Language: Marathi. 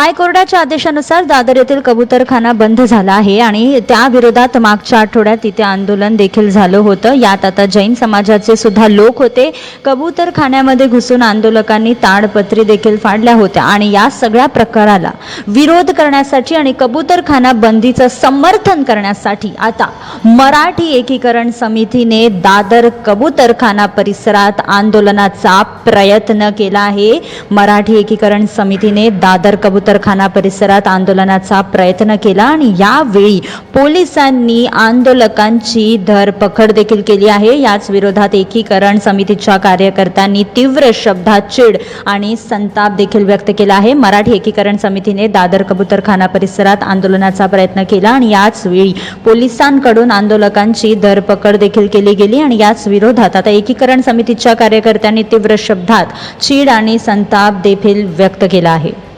हायकोर्टाच्या आदेशानुसार दादर येथील कबूतरखाना बंद झाला आहे आणि त्या विरोधात मागच्या आठवड्यात तिथे आंदोलन देखील झालं होतं. यात आता जैन समाजाचे सुद्धा लोक होते. कबूतरखान्यामध्ये घुसून आंदोलकांनी ताडपत्री देखील फाडल्या होत्या आणि या सगळ्या प्रकाराला विरोध करण्यासाठी आणि कबूतरखाना बंदीचं समर्थन करण्यासाठी आता मराठी एकीकरण समितीने दादर कबूतरखाना परिसरात आंदोलनाचा प्रयत्न केला आहे. मराठी एकीकरण समितीने दादर कबूतरखाना परिसरात आंदोलनाचा प्रयत्न केला आणि यावेळी पोलिसांनी आंदोलकांची धरपकड देखील केली आहे. याच विरोधात एकीकरण समितीच्या कार्यकर्त्यांनी तीव्र शब्दात चिड आणि संताप देखील व्यक्त केला आहे. मराठी एकीकरण समितीने दादर कबूतरखाना परिसरात आंदोलनाचा प्रयत्न केला आणि याच वेळी पोलिसांकडून आंदोलकांची धरपकड देखील केली गेली आणि याच विरोधात आता एकीकरण समितीच्या कार्यकर्त्यांनी तीव्र शब्दात चीड आणि संताप देखील व्यक्त केला आहे.